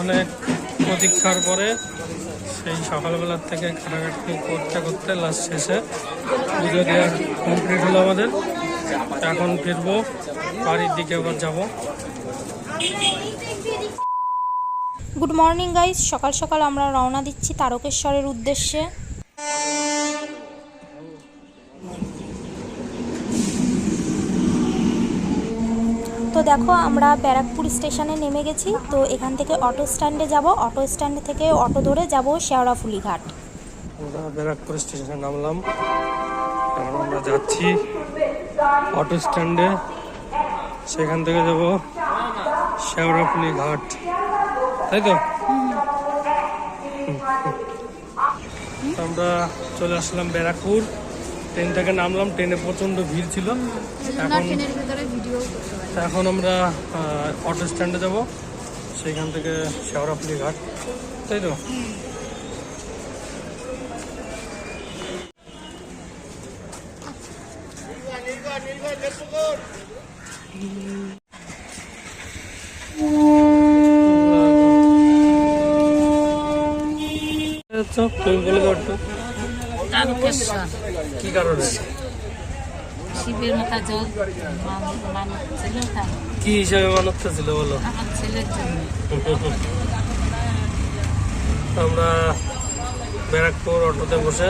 অনেক প্রতীক্ষার পরে সেই সকালবেলার থেকে কাটাকাটি করতে করতে লাস্ট শেষে পুজো দেওয়া কমপ্লিট হলো আমাদের। এখন ফিরবো বাড়ির দিকে আবার যাব। গুড মর্নিং গাইস সকাল সকাল আমরা রওনা দিচ্ছি তারকেশ্বরের উদ্দেশ্যে। তো দেখো আমরা ব্যারাকপুর স্টেশনে নেমে গেছি। তো এখান থেকে অটো স্ট্যান্ডে যাব। অটো স্ট্যান্ড থেকে অটো ধরে যাব শেওড়াফুলি ঘাট আমরা ব্যারাকপুর স্টেশনে নামলাম। এখন আমরা যাচ্ছি অটো স্ট্যান্ডে। সেখান থেকে যাব শেওড়াফুলি ঘাট তাই তো? আমরা চলে আসলাম ব্যারাকপুর। ট্রেন থেকে নামলাম। ট্রেনে প্রচণ্ড ভিড় ছিল। এখন ভিডিও এখন আমরা অটো স্ট্যান্ডে যাব। সেইখান থেকে শেওড়াফুলি ঘাট। তাই তো? আচ্ছা, তুমি বলে দাও কি কারণে? শিবের মাথা জল মানত ছিল কি হিসাবে মানতে ছিল বলো? আমার ছেলের জন্য। আমরা ব্যারাকপুর অটোতে বসে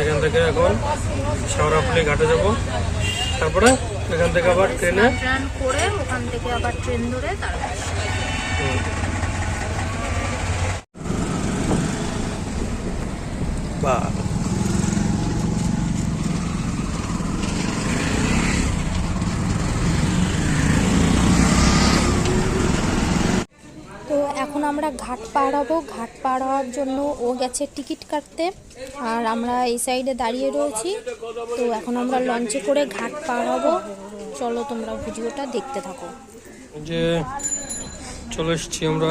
এখান থেকে এখন শেওড়াফুলি ঘাটে যাব। তারপরে এখান থেকে আবার ট্রেনে রান করে ওখান থেকে আবার ট্রেন ধরে তারপর বা তো এখন আমরা ঘাট পার হব। ঘাট পার হওয়ার জন্য ও গেছে টিকিট কাটতে। আর আমরা এই সাইডে দাঁড়িয়ে রয়েছি। তো এখন আমরা লঞ্চে করে ঘাট পার হব। চলো তোমরা ভিডিওটা দেখতে থাকো। যে চলে এসেছি আমরা।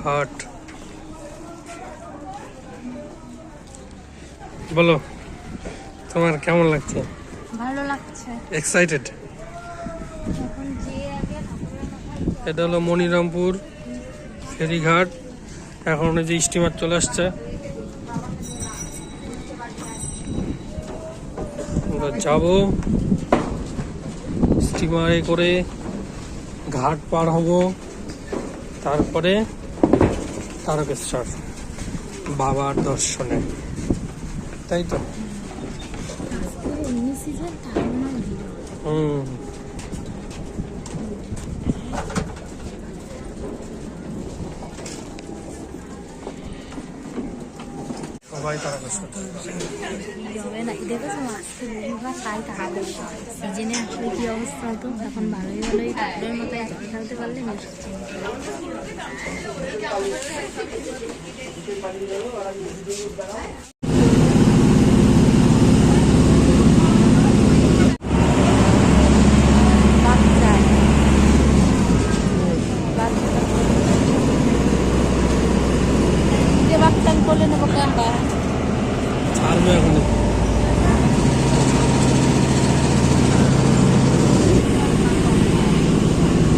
ঘাট। বলো তোমার কেমন লাগছে? ভালো লাগছে। এক্সাইটেড এখন যে আগে এটা হলো মনিরামপুর ফেরিঘাট। এখন যে স্টিমার চলে আসছে। আমরা যাব স্টিমারে করে ঘাট পার হব। তারপরে তারকেশ্বর বাবার দর্শনে। তাই তো? হুম। সবাই তারকেশ্বর হবে না দেখেছ তাই রবিবার তাই তাহলে সিজনে আসলে কি অবস্থা হতো এখন ভালোই ভালোই ডাক্তারের মতো জল ঢালতে পারলে বেশ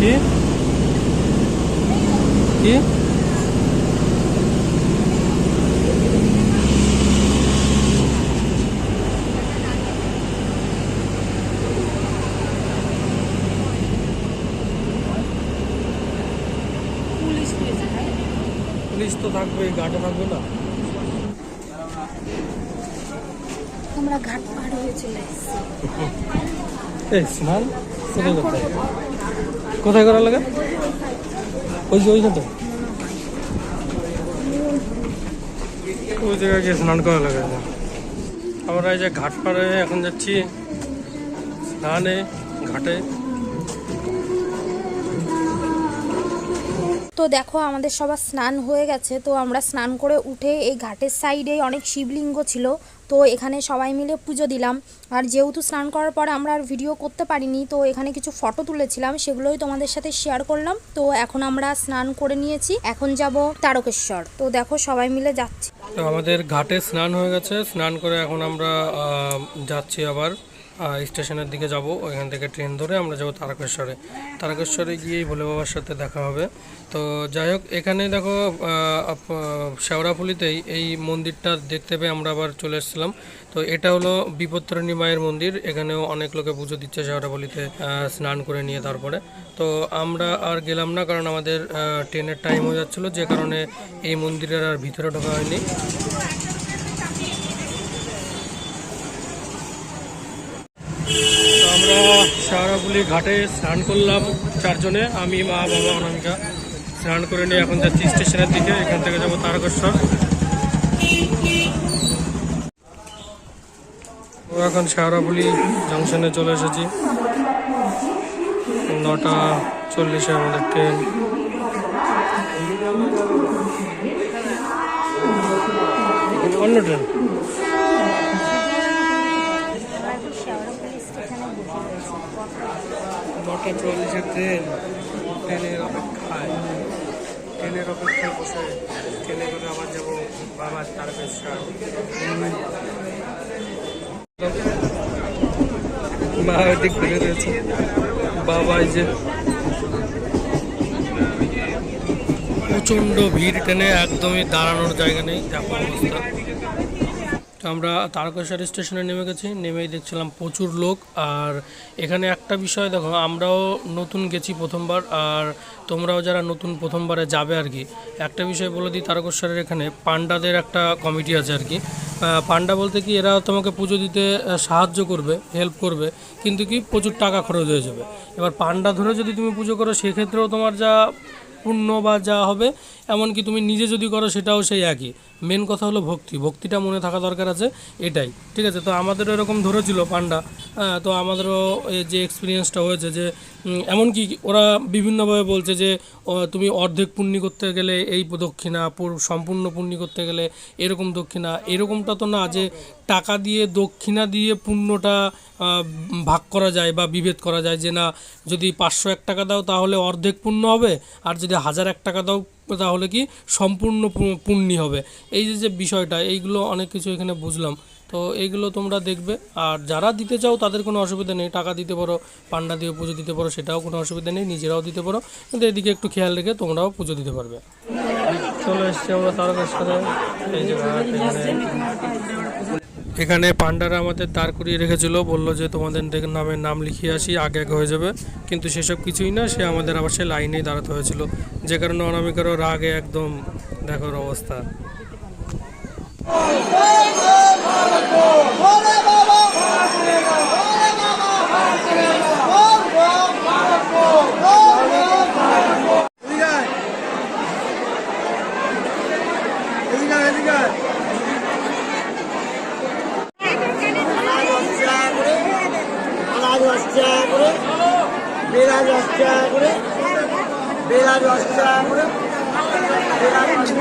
কি? কি? পুলিশ তো থাকবে গাড়ি থাকবে না। আমরা ঘাট পার হয়ে চলে এসেছি এই স্নান করতে হয়? কোথায় করা লাগে? ওই যে ওইখানে ওই জায়গায় গিয়ে স্নান করা লাগে। আমরা এই যে ঘাট পাড়ে এখন যাচ্ছি স্নানে ঘাটে। তো দেখো আমাদের সবার স্নান হয়ে গেছে। তো আমরা স্নান করে উঠে এই ঘাটের সাইডে অনেক শিবলিঙ্গ ছিল। তো এখানে সবাই মিলে পুজো দিলাম। আর যেহেতু স্নান করার পরে আমরা আর ভিডিও করতে পারিনি, তো এখানে কিছু ফটো তুলেছিলাম, সেগুলোই তোমাদের সাথে শেয়ার করলাম। তো এখন আমরা স্নান করে নিয়েছি, এখন যাব তারকেশ্বর। তো দেখো সবাই মিলে যাচ্ছি। আমাদের ঘাটে স্নান হয়ে গেছে, স্নান করে এখন আমরা যাচ্ছি আবার। স্টেশনের দিকে যাব। ওইখান থেকে ট্রেন ধরে আমরা যাব তারকেশ্বরে। তারকেশ্বরে গিয়েই ভোলে বাবার সাথে দেখা হবে। তো যাই হোক, এখানে দেখো শেওড়াফুলিতেই এই মন্দিরটা দেখতে পেয়ে আমরা আবার চলে এসেছিলাম। তো এটা হলো বিপত্তরণী মায়ের মন্দির। এখানেও অনেক লোকে পুজো দিচ্ছে শেওড়াফুলিতে স্নান করে নিয়ে তারপরে। তো আমরা আর গেলাম না, কারণ আমাদের ট্রেনের টাইম হয়ে যাচ্ছিল। যে কারণে এই মন্দিরের আর ভিতরে ঢোকা হয়নি। আমরা ঘাটে স্নান করলাম চারজনে, আমি, মা, বাবা, অনামিকা। স্নান করে নিয়ে এখন যাচ্ছি স্টেশনের দিকে, এখান থেকে যাব তারকেশ্বর। ও এখন শাহরাপুলি জংশনে চলে এসেছি। নটা চল্লিশে আমাদের ট্রেন। অন্য ট্রেন? নটা চল্লিশে ট্রেন, ট্রেনের অপেক্ষায় ট্রেনের অপেক্ষায় বসে ট্রেনে করে আবার যাব বাবার তারকেশ্বর মা ওদিক ঘুরে রয়েছে। বাবা যে প্রচণ্ড ভিড় ট্রেনে, একদমই দাঁড়ানোর জায়গা নেই দেখো অবস্থা। আমরা তারকেশ্বর স্টেশনে নেমে গেছি, নেমেই দেখছিলাম প্রচুর লোক। আর এখানে একটা বিষয় দেখো, আমরাও নতুন গেছি প্রথমবার, আর তোমরাও যারা নতুন প্রথমবারে যাবে আর কি, একটা বিষয় বলে দিই তারকেশ্বরের এখানে, পান্ডাদের একটা কমিটি আছে আর কি। পান্ডা বলতে কি, এরা তোমাকে পুজো দিতে সাহায্য করবে হেল্প করবে, কিন্তু কি প্রচুর টাকা খরচ হয়ে যাবে। এবার পান্ডা ধরে যদি তুমি পুজো করো, সেক্ষেত্রেও তোমার যা পুণ্য বা যা হবে, এমনকি তুমি নিজে যদি করো সেটাও সেই একই। মেন কথা হলো ভক্তি। ভক্তিটা মনে থাকা দরকার আছে, এটাই। ঠিক আছে? তো আমাদেরও এরকম ধরেছিল পান্ডা হ্যাঁ তো আমাদেরও যে এক্সপিরিয়েন্সটা হয়েছে যে এমনকি ওরা বিভিন্নভাবে বলছে যে তুমি অর্ধেক পুণ্যি করতে গেলে এই দক্ষিণা সম্পূর্ণ পুণ্যি করতে গেলে এরকম দক্ষিণা। এরকমটা তো না যে টাকা দিয়ে, দক্ষিণা দিয়ে পুণ্যটা ভাগ করা যায় বা বিভেদ করা যায় যে না, যদি পাঁচশো এক টাকা দাও তাহলে অর্ধেক পূর্ণ হবে, আর যদি হাজার এক টাকা দাও তাহলে কি সম্পূর্ণ পু- পুণ্যি হবে। এই যে যে বিষয়টা, এইগুলো অনেক কিছু এখানে বুঝলাম। তো এইগুলো তোমরা দেখবে, আর যারা দিতে চাও তাদের কোনো অসুবিধা নেই। টাকা দিতে পারো, পান্ডা দিয়ে পুজো দিতে পারো, সেটাও কোনো অসুবিধা নেই। নিজেরাও দিতে পারো। কিন্তু এদিকে একটু খেয়াল রেখে তোমরাও পুজো দিতে পারবে। চলে এসছি আমরা তারকেশ্বরে। এই এখানে পান্ডারা আমাদের দাঁড় করিয়ে রেখেছিল, বলল যে তোমাদের নামে নামের নাম লিখিয়ে আসি, আগে আগে হয়ে যাবে। কিন্তু সেসব কিছুই না, সে আমাদের আবার সে লাইনেই দাঁড়াতে হয়েছিল। যে কারণে অনামিকারও রাগে একদম দেখার অবস্থা দশ টাকা করে বেলা দশ টাকা করে বেলা দশ টাকা করে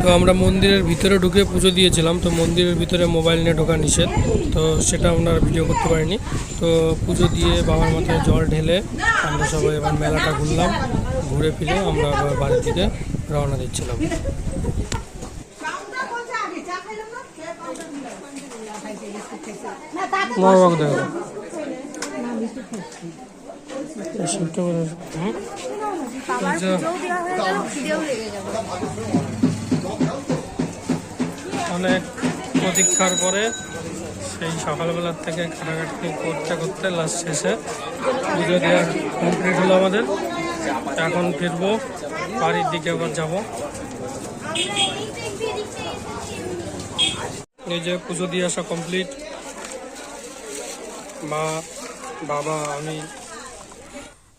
তো আমরা মন্দিরের ভিতরে ঢুকে পুজো দিয়েছিলাম, তো মন্দিরের ভিতরে মোবাইল নিয়ে ঢোকা নিষেধ, তো সেটা আমরা ভিডিও করতে পারিনি। তো পুজো দিয়ে বাবার মাথায় জল ঢেলে আমরা সবাই এবার মেলাটা ঘুরলাম, ঘুরে ফিরে আমরা আবার বাড়ির দিকে রওনা দিচ্ছিলাম। দেখো অনেক প্রতীক্ষার পরে সেই সকালবেলার থেকে কাটাকাটি করতে করতে লাস্ট শেষে পুজো দেওয়া কমপ্লিট হলো আমাদের। এখন ফিরবো, বাড়ির দিকে আবার যাব। এই যে পুজো দিয়ে আসা কমপ্লিট মা, বাবা, আমি।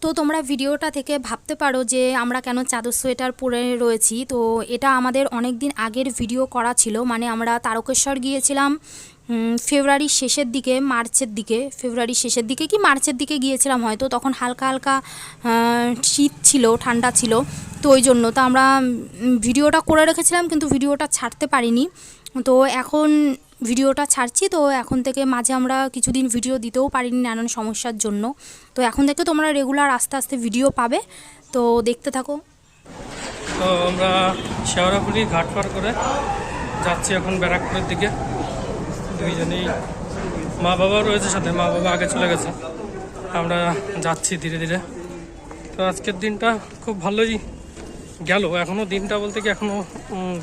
তো তোমরা ভিডিওটা থেকে ভাবতে পারো যে আমরা কেন চাদর সোয়েটার পরে রয়েছি। তো এটা আমাদের অনেক দিন আগের ভিডিও করা ছিল। মানে আমরা তারকেশ্বর গিয়েছিলাম ফেব্রুয়ারির শেষের দিকে, মার্চের দিকে, ফেব্রুয়ারির শেষের দিকে কি মার্চের দিকে গিয়েছিলাম হয়তো। তখন হালকা হালকা শীত ছিল, ঠান্ডা ছিল। তো ওই জন্য তো আমরা ভিডিওটা করে রেখেছিলাম কিন্তু ভিডিওটা ছাড়তে পারিনি। তো এখন ভিডিওটা ছাড়ছি, তো এখন থেকে মাঝে আমরা কিছুদিন ভিডিও দিতেও পারিনি নানান সমস্যার জন্য। তো এখন থেকে তোমরা রেগুলার আস্তে আস্তে ভিডিও পাবে। তো দেখতে থাকো। তো আমরা শেওড়াপুরি ঘাট পার করে যাচ্ছি এখন ব্যারাকপুরের দিকে। দুইজনেই মা বাবাও রয়েছে সাথে, মা বাবা আগে চলে গেছে। আমরা যাচ্ছি ধীরে ধীরে। তো আজকের দিনটা খুব ভালোই গেল। এখনও দিনটা বলতে কি এখনও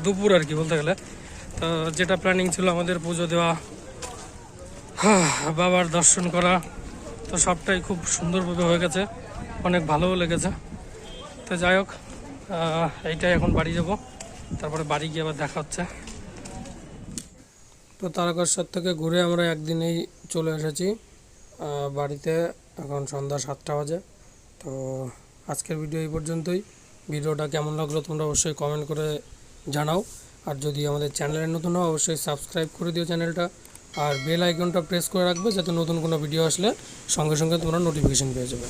দুপুর আর কি বলতে গেলে। তো যেটা প্ল্যানিং ছিল আমাদের পুজো দেওয়া বাবার দর্শন করা, তো সবটাই খুব সুন্দরভাবে হয়ে গেছে। অনেক ভালোও লেগেছে। তো যাই হোক এইটাই এখন বাড়ি যাব। তারপরে বাড়ি গিয়ে আবার দেখা হচ্ছে। তো তারকেশ্বর থেকে ঘুরে আমরা একদিনেই চলে এসেছি। বাড়িতে এখন সন্ধ্যা সাতটা বাজে। তো আজকের ভিডিও এই পর্যন্তই। ভিডিওটা কেমন লাগল তোমরা অবশ্যই কমেন্ট করে জানাও। আর যদি আমাদের চ্যানেলে নতুন হয় অবশ্যই সাবস্ক্রাইব করে দিও চ্যানেলটা, আর বেল আইকনটা প্রেস করে রাখবে যাতে নতুন কোনো ভিডিও আসলে সঙ্গে সঙ্গে তোমরা নোটিফিকেশান পেয়ে যাবে।